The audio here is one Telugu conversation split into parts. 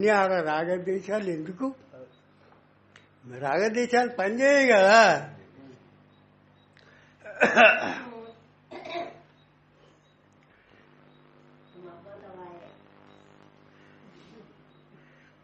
నీ ఆడ రాగద్వేషాలు ఎందుకు? రాగద్వేషాలు పనిచేయ కదా.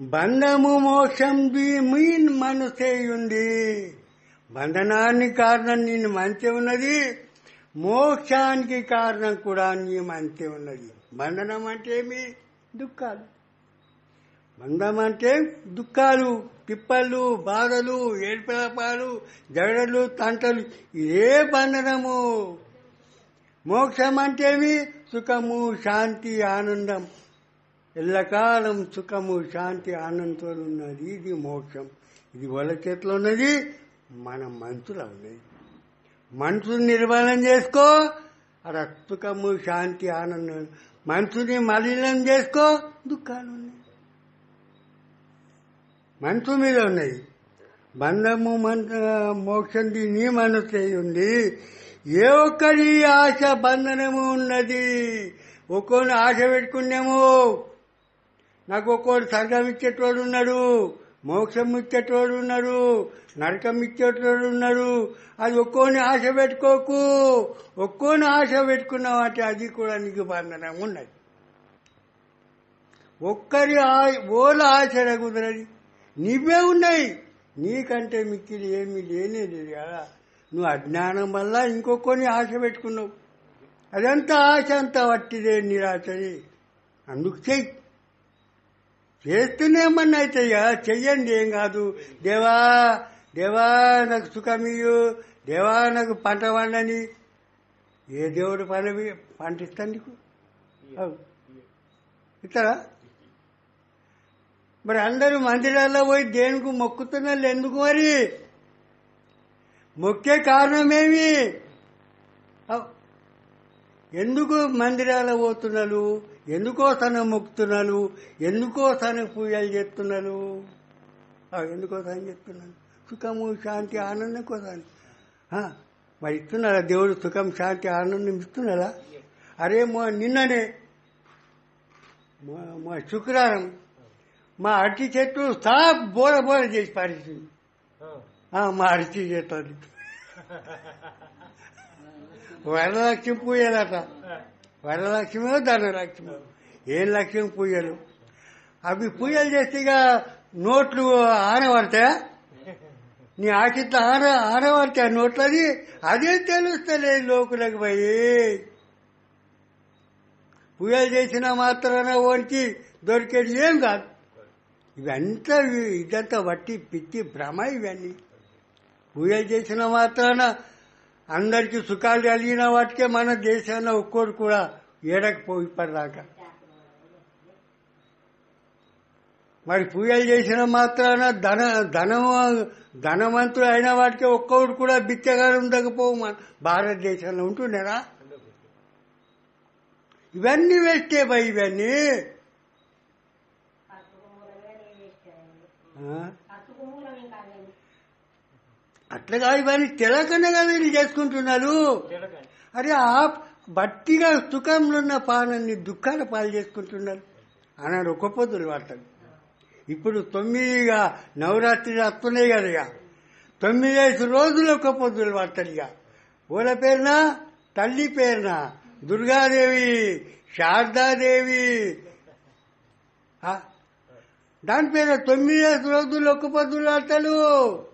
బంధము మోక్షం మీన్ మనసేయుంది బంధనాన్ని కారణం నేను మంచి ఉన్నది. మోక్షానికి కారణం కూడా నీ మంచి ఉన్నది. బంధనం అంటే ఏమి? దుఃఖాలు. బంధం అంటే దుఃఖాలు తిప్పలు బాధలు ఏడుపలపాలు జగడలు తంటలు ఇదే బంధనము? మోక్షం అంటేమి? సుఖము శాంతి ఆనందం. ఎల్లకాలం సుఖము శాంతి ఆనందంతో ఉన్నది ఇది మోక్షం. ఇది వాళ్ళ చేతిలో ఉన్నది మన మనసులో ఉన్నది మనసుని నిర్మాణం చేసుకో అక్కడ సుఖము శాంతి ఆనందం. మనసుని మలినం చేసుకో దుఃఖాలు ఉన్నాయి మనసు మీద ఉన్నది బంధము మన మోక్షంది నీ మనసు ఉంది. ఏ ఒక్కరి ఆశ బంధనము ఉన్నది? ఒక్కొని ఆశ పెట్టుకున్నాము. నాకు ఒక్కోడు స్వర్గం ఇచ్చేటోడు ఉన్నాడు మోక్షం ఇచ్చేటోడు ఉన్నాడు నరకం ఇచ్చేటోడు ఉన్నాడు. అది ఒక్కోని ఆశ పెట్టుకోకు. ఒక్కోని ఆశ పెట్టుకున్నావంటే అది కూడా నీకు బంధనం ఉన్నది. ఒక్కరి ఆ- ఓల ఆశ కుదరది? నీవే ఉన్నాయి. నీకంటే మిక్కిలి ఏమీ లేనే లేదు. కదా నువ్వు అజ్ఞానం వల్ల ఇంకొకరిని ఆశ పెట్టుకున్నావు. అదంతా ఆశ అంతా వట్టిదే నిరాశది అందుకు చెయ్యి చేస్తూనే ఏమన్నా అవుతాయి కదా చెయ్యండి ఏం కాదు. దేవా దేవా నాకు సుఖమియు దేవా నాకు పంట పండని. ఏ దేవుడు పంట పంట ఇస్తాను నీకు. ఇస్తారా మరి అందరూ మందిరాల్లో పోయి దేనికి మొక్కుతున్నారు ఎందుకు మరి? మొక్కే కారణమేమి? ఎందుకు మందిరాలు పోతున్నారు? ఎందుకో తన మొక్కుతున్నారు? ఎందుకో తన పూజలు చేస్తున్నారు? ఎందుకో తన చెప్తున్నాను సుఖము శాంతి ఆనందం కోసాను మరి ఇస్తున్నారా దేవుడు సుఖం శాంతి ఆనందం ఇస్తున్నారా? అరే మా నిన్ననే మా- మా శుక్రవారం మా అరటి చెట్టు సా బోర బోర చేసి పారేసింది. ఆ, మా అరటి చెట్టు అది. వరలక్ష్మి పూజలట వరలక్ష్మి ధనలక్ష్మి. ఏం లక్ష్మి పూజలు అవి పూజలు చేస్తే ఇక నోట్లు ఆనబడతాయా నీ ఆకిట్ల ఆన ఆనబడతాయి నోట్లది? అదే తెలుస్తలేదు లోకులకు పోయి. పూజలు చేసిన మాత్రాన ఓనికి దొరికేది ఏం కాదు. ఇవంతా ఇదంతా వట్టి పిచ్చి భ్రమ ఇవన్నీ. పూజలు చేసిన మాత్రాన అందరికీ సుఖాలు కలిగిన వాటికే మన దేశాన్ని ఒక్కోడు కూడా ఏడకపోయి ఇప్పటిదాకా. మరి పూజలు చేసిన మాత్రాన ధన ధనం ధనవంతుడు అయిన వాటికి ఒక్కొక్కరు కూడా బిచ్చగాడు ఉండకపోవు మన భారతదేశంలో ఉంటుండేనా? ఇవన్నీ వేస్తే బై ఇవన్నీ. అట్లా ఇవన్నీ తెలకనే కదా వీళ్ళు చేసుకుంటున్నారు. అరే ఆ బట్టిగా సుఖంలో ఉన్న పానాన్ని దుఃఖాల పాలు చేసుకుంటున్నారు. అన్నాడు ఒక పొద్దులు వాడతాడు ఇప్పుడు తొమ్మిదిగా నవరాత్రి వస్తున్నాయి కదా ఇక. తొమ్మిది ఐదు రోజులు ఒక పొద్దులు వాడతాడు ఇక. ఊల పేరున తల్లి పేరున దుర్గాదేవి శారదాదేవి. దాని పేరు తొమ్మిది రోజులు ఒక్క పొద్దులు వాడతాడు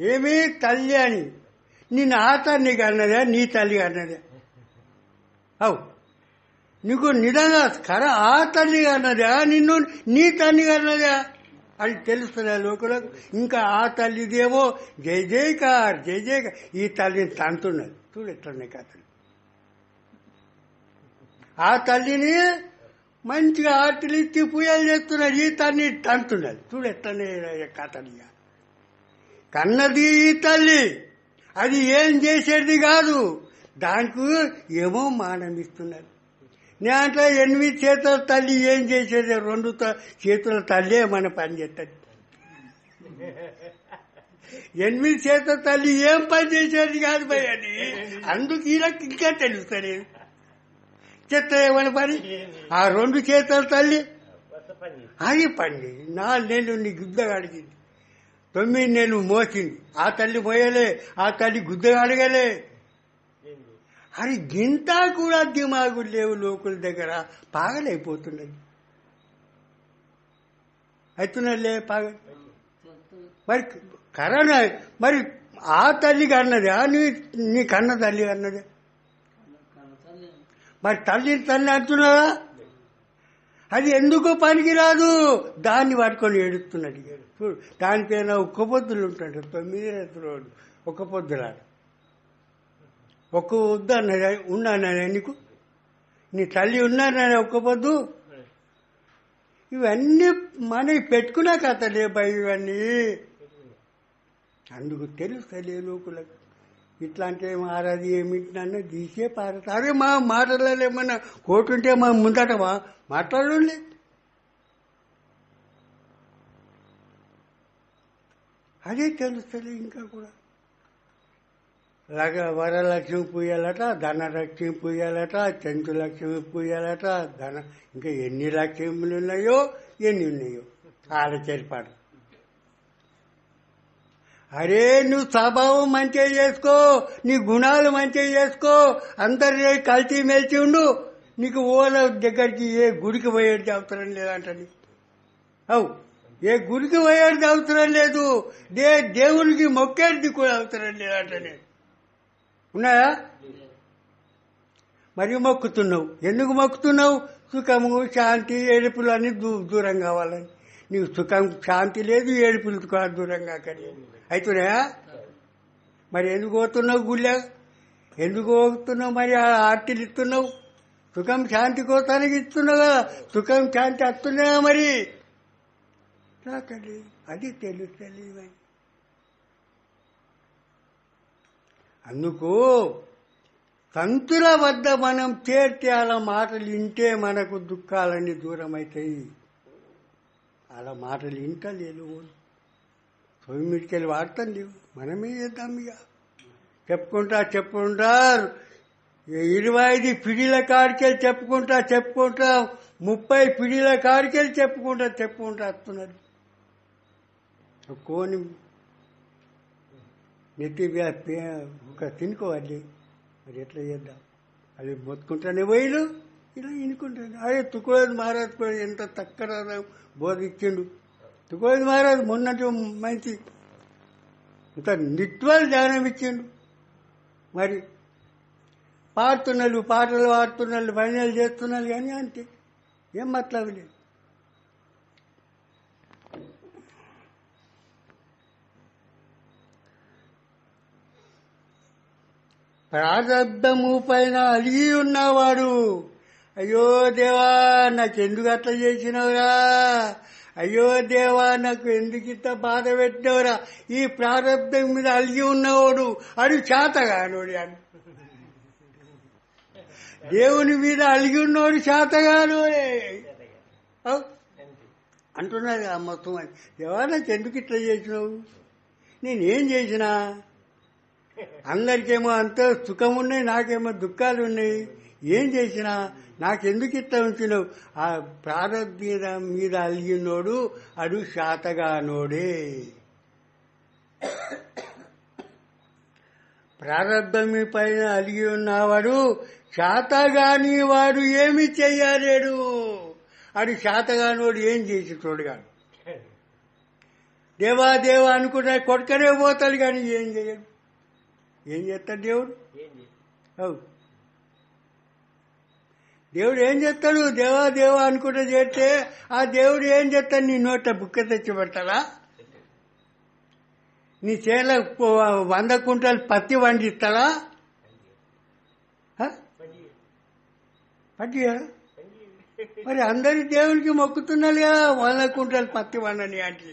ఏమి తల్లి అని. నిన్ను ఆ తల్లి అన్నదే నీ తల్లి అన్నదే. అవు. నీకు నిజంగా కర ఆ తల్లి అన్నదా నిన్ను నీ తల్లి అన్నదా అది తెలుస్తుంది లోకులకు ఇంకా ఆ తల్లిదేమో జై జయకార్ జై జయకార్ ఈ తల్లిని తంతున్నది. చూడు ఎట్లున్నాయి కథలు. ఆ తల్లిని మంచిగా ఆటలు ఇచ్చి పూజలు చేస్తున్నది ఈ తల్లిని చూడు ఎట్లనే కథలు కన్నది ఈ తల్లి అది ఏం చేసేది కాదు. దానికి ఏమో మానమిస్తున్నారు దాంట్లో ఎనిమిది చేతుల తల్లి ఏం చేసేది? రెండు చేతుల తల్లి మన పని చేస్తుంది ఎనిమిది చేతుల తల్లి ఏం పని చేసేది కాదు భయ అది అందుకు ఇలా ఇంకా తెలుస్తలేదు. ఏమని పని? ఆ రెండు చేతుల తల్లి. అది పండి. నాలుగు నెలలు నీ గుద్ద అడిగింది తొమ్మిది నెలలు మోసింది. ఆ తల్లి పోయలే ఆ తల్లి గుద్ద అడగలే ఏంది? అది గింత కూడా దిమాగు లేవు లోకుల దగ్గర. పాగలైపోతున్నది అవుతున్నలే పాగ మరి కరోనా మరి ఆ తల్లికి అన్నది ఆ నీ నీ కన్న తల్లి అన్నది? మరి తల్లి తల్లి అంటున్నారా అది ఎందుకు పనికిరాదు? దాన్ని పట్టుకొని ఏడుస్తున్నది చూడు దానిపైన ఒక్క పొద్దులు ఉంటాడు. తొమ్మిది రోజులు ఒక్క పొద్దులాడు ఒక్క వద్దు అన్నది ఉన్నాను నీకు నీ తల్లి ఉన్నాను ఒక్క పొద్దు? ఇవన్నీ మనకి పెట్టుకున్నా కథలే భయ ఇవన్నీ. అందుకు తెలుస్తలే లోకులకు. ఇట్లాంటి మారది నన్ను తీసే పారత అరే మా మాటలలో ఏమన్నా కోటుంటే మా ముందట మా మాట్లాడండి అదే తెలుస్తుంది ఇంకా కూడా. లగ వరలక్ష్మి పూయాలట ధనలక్ష్మి పూయాలట చంతు లక్ష్మి పూయాలట ధన ఇంకా ఎన్ని లక్ష్మిలు ఉన్నాయో ఎన్ని ఉన్నాయో. ఆడ చేరిపాడు అరే నువ్వు స్వభావం మంచిగా చేసుకో నీ గుణాలు మంచిగా చేసుకో అందరి కలిసి మెలిచి ఉండు. నీకు ఓల దగ్గరికి ఏ గుడికి పోయేది అవసరం లేదంటని. అవు ఏ గుడికి పోయేది అవసరం లేదు. దే దేవునికి మొక్కేది కూడా అవసరం లేదంటని. ఉన్నాయా? మరి మొక్కుతున్నావు. ఎందుకు మొక్కుతున్నావు? సుఖము శాంతి ఏడుపులు అన్ని దూ దూరం కావాలని. నీకు సుఖం శాంతి లేదు ఏడుపులు కూడా దూరంగా కానీ అవుతున్నాయా మరి ఎందుకు పోతున్నావు గుళ్ళ? ఎందుకు పోతున్నావు మరి ఆర్టీలు ఇస్తున్నావు? సుఖం శాంతి కోసానికి ఇస్తున్నావు? కదా సుఖం శాంతి వస్తున్నాయా మరి? అది తెలుస్తుంది అందుకు సంతుల వద్ద మనం చేర్చాల అలా మాటలు వింటే మనకు దుఃఖాలన్నీ దూరం అవుతాయి అలా మాటలు వింటలేదు తొమ్మిదికెళ్ళి వాడతాం లేవు మనమే చేద్దాం ఇక. చెప్పుకుంటా చెప్పుకుంటారు ఇరవై ఐదు పిడిల కాడికెళ్ళి చెప్పుకుంటా చెప్పుకుంటా. ముప్పై పిడిల కాడికెళ్ళి చెప్పుకుంటా చెప్పుకుంటా వస్తున్నారు. కోని నెత్తి ఒక తినుకోవాలి. మరి ఎట్లా చేద్దాం? అది మొత్తుకుంటానే పోయిలు ఇలా ఎన్నుకుంటాడు. అదే తుకోది మహారాజ్ కూడా ఎంత తక్కువ బోధించిండు తుకోది మహారాజ్ మొన్నటి మంచి ఇంత నిత్వాలు ధ్యానం ఇచ్చిండు. మరి పాడుతున్నారు పాటలు పాడుతున్నాళ్ళు భజనలు చేస్తున్నారు కానీ అంతే. ఏం మతలబు లేదు. ప్రారంభము పైన అలిగి ఉన్నవాడు అయ్యో దేవా నాకెందుకు అట్లా చేసినవురా? అయ్యో దేవా నాకు ఎందుకు ఇంత బాధ పెట్టినవురా? ఈ ప్రారంభం మీద అలిగి ఉన్నవాడు అడు చేతగానోడు అని. దేవుని మీద అలిగి ఉన్నవాడు చేతగానోడే. అంటున్నారు ఆ మొత్తం అని. దేవా నాకు ఎందుకు ఇట్లా చేసినావు? నేనేం చేసినా? అందరికేమో అంత సుఖం ఉన్నాయి నాకేమో దుఃఖాలు ఉన్నాయి. ఏం చేసినా నాకెందుకు ఇట్లా ఉంచినావు? ఆ ప్రారంభ మీద అలిగినోడు అడు శాతగానోడే. ప్రారంభం పైన అలిగి ఉన్నవాడు శాతగాని వాడు ఏమి చెయ్యలేడు. అడు శాతగానోడు ఏం చేసి చూడగాడు దేవా దేవా అనుకుంటే కొడుకనే పోతాడు కానీ ఏం చేయడు? ఏం చేస్తాడు దేవుడు? ఏం చేసి అవు. దేవుడు ఏం చేస్తాడు దేవా దేవా అనుకుంటే చేస్తే ఆ దేవుడు ఏం చేస్తాడు నీ నోట బుక్క తెచ్చి పెడతాడా నీ చేల వంద కుంటలు పత్తి వండిస్తాడా? ఆ? పట్టియా? మరి అందరి దేవునికి మొక్కుతున్నారు కదా వంద కుంటలు పత్తి వండని అంటే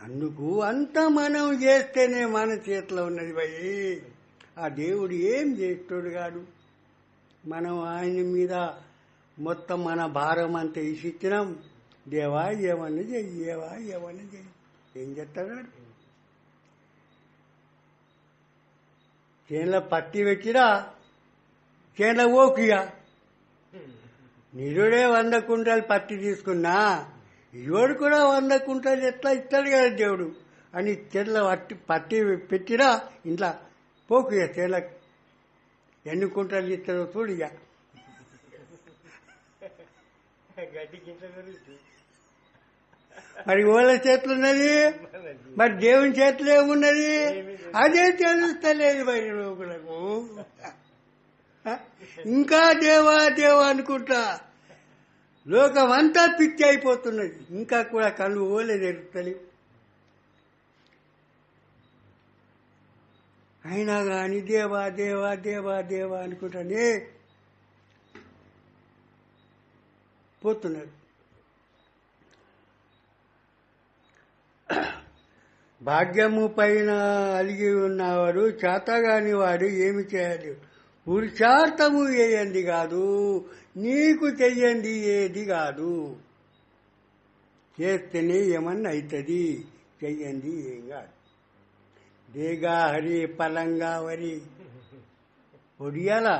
అందుకు అంతా మనం చేస్తేనే మన చేతిలో ఉన్నది భయ్ ఆ దేవుడు ఏం చేస్తాడు కాడు మనం ఆయన మీద మొత్తం మన భారం అంతా ఇచ్చినాం దేవా ఏమన్నా చెయ్యి దేవా ఏమన్నా చెయ్యి. ఏం చేస్తాడు చేనులో పత్తి పెట్టిరా? చేల ఓకియా నిరుడే వంద కుంటలు పత్తి తీసుకున్నా ఇవాడు కూడా వంద కుంటలు ఎట్లా ఇస్తాడు కదా దేవుడు? అని చెట్ల పట్టి పట్టి పెట్టినా ఇంట్లో పోకుయా చేలకు ఎన్ని కుంటలు గడ్డి గింట పెరుగుతుంది మరి ఓళ్ళ చేతులు ఉన్నది మరి దేవుని చేతిలో ఏమున్నది? అదే తెలుస్తలేదు మరి లోకులకు. ఇంకా దేవా దేవా అనుకుంటా. లోకం అంతా పిచ్చి అయిపోతున్నది. ఇంకా కూడా కళ్ళు ఓలే తెరుస్తలేవు. అయినా కానీ దేవా దేవా దేవా దేవా అనుకుంటానే పోతున్నారు. భాగ్యము పైన అలిగి ఉన్నవాడు చేతగాని వాడు ఏమి చేయాలి పురుషార్థము చేయండి కాదు నీకు చెయ్యండి ఏది కాదు. చేస్తేనే ఏమన్నా అవుతుంది చెయ్యండి ఏం కాదు. ஏகா ஹரி பலங்கா வரி ஒடியாலா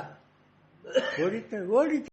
ஓடித்த ஓடித்த.